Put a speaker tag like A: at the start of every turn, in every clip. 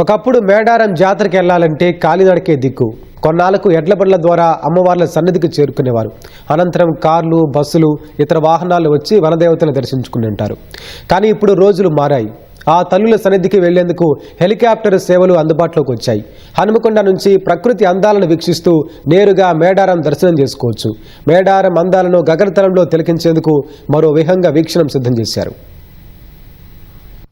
A: ఒకప్పుడు మేడారం జాతరకి వెళ్ళాలంటే కాలినడకే దిక్కు. కొన్నాళ్ళకు ఎడ్లబడ్ల ద్వారా అమ్మవార్ల సన్నిధికి చేరుకునేవారు. అనంతరం కార్లు బస్సులు ఇతర వాహనాలు వచ్చి వనదేవతను దర్శించుకుని ఉంటారు కానీ ఇప్పుడు రోజులు మారాయి. ఆ తల్లుల సన్నిధికి వెళ్ళేందుకు హెలికాప్టర్ సేవలు అందుబాటులోకి వచ్చాయి. హనుమకొండ నుంచి ప్రకృతి అందాలను వీక్షిస్తూ నేరుగా మేడారం దర్శనం చేసుకోవచ్చు. మేడారం అందాలను గగనతలంలో తిలకించేందుకు మరో విహంగా వీక్షణం సిద్ధం చేశారు.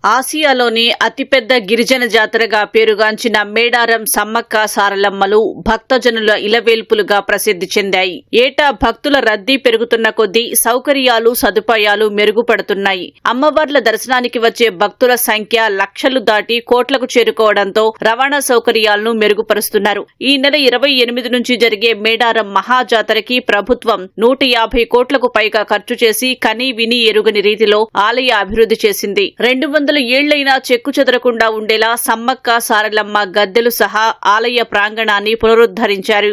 B: ఆసియాలోని అతిపెద్ద గిరిజన జాతరగా పేరుగాంచిన మేడారం సమ్మక్క సారలమ్మలు భక్తజనుల ఇలవేల్పులుగా ప్రసిద్ధి చెందాయి. ఏటా భక్తుల రద్దీ పెరుగుతున్న కొద్దీ సౌకర్యాలు సదుపాయాలు మెరుగుపడుతున్నాయి. అమ్మవార్ల దర్శనానికి వచ్చే భక్తుల సంఖ్య లక్షలు దాటి కోట్లకు చేరుకోవడంతో రవాణా సౌకర్యాలను మెరుగుపరుస్తున్నారు. ఈ నెల ఇరవై ఎనిమిది నుంచి జరిగే మేడారం మహాజాతరకి ప్రభుత్వం నూట యాభై కోట్లకు పైగా ఖర్చు చేసి కనీ విని ఎరుగని రీతిలో ఆలయ అభివృద్ధి చేసింది. రెండు వందల ఏళ్ళైనా చెక్కు చెదరకుండా ఉండేలా సమ్మక్క సారలమ్మ గద్దెలు సహా ఆలయ ప్రాంగణాన్ని పునరుద్ధరించారు.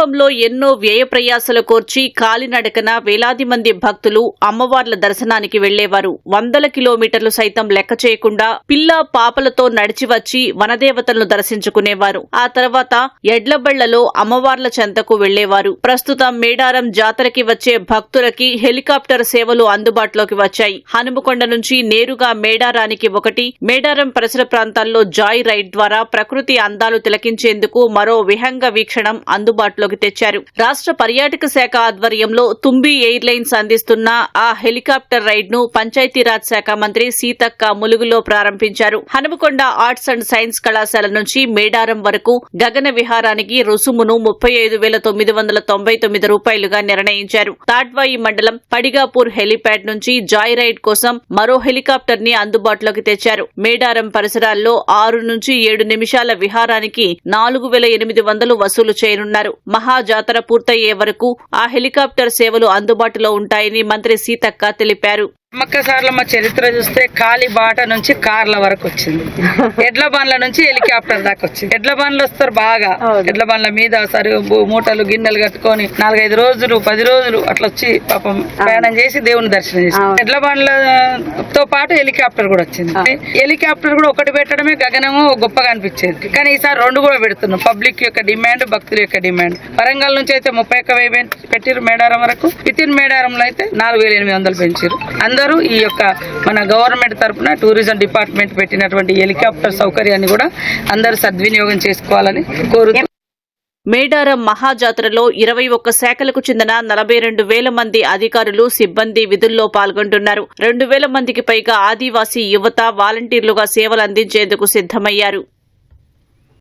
B: ఆరంభంలో ఎన్నో వ్యయ ప్రయాసలు కోర్చి కాలినడకన వేలాది మంది భక్తులు అమ్మవార్ల దర్శనానికి వెళ్ళేవారు. వందల కిలోమీటర్లు సైతం లెక్క చేయకుండా పిల్ల పాపలతో నడిచి వచ్చి వనదేవతలను దర్శించుకునేవారు. ఆ తర్వాత ఎడ్లబళ్ళలో అమ్మవార్ల చెంతకు వెళ్ళేవారు. ప్రస్తుతం మేడారం జాతరకి వచ్చే భక్తులకి హెలికాప్టర్ సేవలు అందుబాటులోకి వచ్చాయి. హనుమకొండ నుంచి నేరుగా మేడారానికి ఒకటి మేడారం పరిసర ప్రాంతాల్లో జాయ్ రైడ్ ద్వారా ప్రకృతి అందాలు తిలకించేందుకు మరో విహంగ వీక్షణం అందుబాటులో అందుబాటులోకి తెచ్చారు. రాష్ట్ర పర్యాటక శాఖ ఆధ్వర్యంలో తుంబి ఎయిర్ లైన్స్ అందిస్తున్న ఆ హెలికాప్టర్ రైడ్ను పంచాయతీరాజ్ శాఖ మంత్రి సీతక్క ములుగులో ప్రారంభించారు. హనుమకొండ ఆర్ట్స్ అండ్ సైన్స్ కళాశాల నుంచి మేడారం వరకు గగన విహారానికి రుసుమును ముప్పై ఐదు వేల తొమ్మిది వందల తొంభై తొమ్మిది రూపాయలుగా నిర్ణయించారు. తాడ్వాయి మండలం పడిగాపూర్ హెలిప్యాడ్ నుంచి జాయ్ రైడ్ కోసం మరో హెలికాప్టర్ని అందుబాటులోకి తెచ్చారు. మేడారం పరిసరాల్లో ఆరు నుంచి ఏడు నిమిషాల విహారానికి నాలుగు వేల ఎనిమిది వందలు వసూలు చేయనున్నారు. మహాజాతర పూర్తయ్యే వరకు ఆ హెలికాప్టర్ సేవలు అందుబాటులో ఉంటాయని మంత్రి సీతక్క తెలిపారు.
C: అమ్మక్క సార్లమ్మ చరిత్ర చూస్తే కాలి బాట నుంచి కార్ల వరకు వచ్చింది. ఎడ్ల బండ్ల నుంచి హెలికాప్టర్ దాకా వచ్చింది. ఎడ్ల బండ్లు వస్తారు బాగా. ఎడ్ల బండ్ల మీద సరి మూటలు గిన్నెలు కట్టుకొని నాలుగైదు రోజులు పది రోజులు అట్లా వచ్చి పాపం ప్రయాణం చేసి దేవుని దర్శనం చేసి ఎడ్ల బండ్లతో పాటు హెలికాప్టర్ కూడా వచ్చింది. హెలికాప్టర్ కూడా ఒకటి పెట్టడమే గగనము గొప్పగా అనిపించేది. కానీ ఈసారి రెండు కూడా పెడుతున్నాం. పబ్లిక్ యొక్క డిమాండ్ భక్తుల యొక్క డిమాండ్. వరంగల్ నుంచి అయితే ముప్పై ఒక్క వెయ్యి పెట్టిరు మేడారం వరకు. విత్ ఇన్ మేడారంలో అయితే నాలుగు వేల ఎనిమిది వందలు పెంచారు అందరూ ఈ యొక్క మన గవర్నమెంట్ తరపున టూరిజం డిపార్ట్మెంట్ పెట్టినటువంటి హెలికాప్టర్ సౌకర్యాన్ని కూడా అందరూ సద్వినియోగం చేసుకోవాలని కోరుతూ
B: మేడారం మహాజాతరలో ఇరవై ఒక్క శాఖలకు చెందిన నలభై రెండు వేల మంది అధికారులు సిబ్బంది విధుల్లో పాల్గొంటున్నారు. రెండు వేల మందికి పైగా ఆదివాసీ యువత వాలంటీర్లుగా సేవలు అందించేందుకు సిద్దమయ్యారు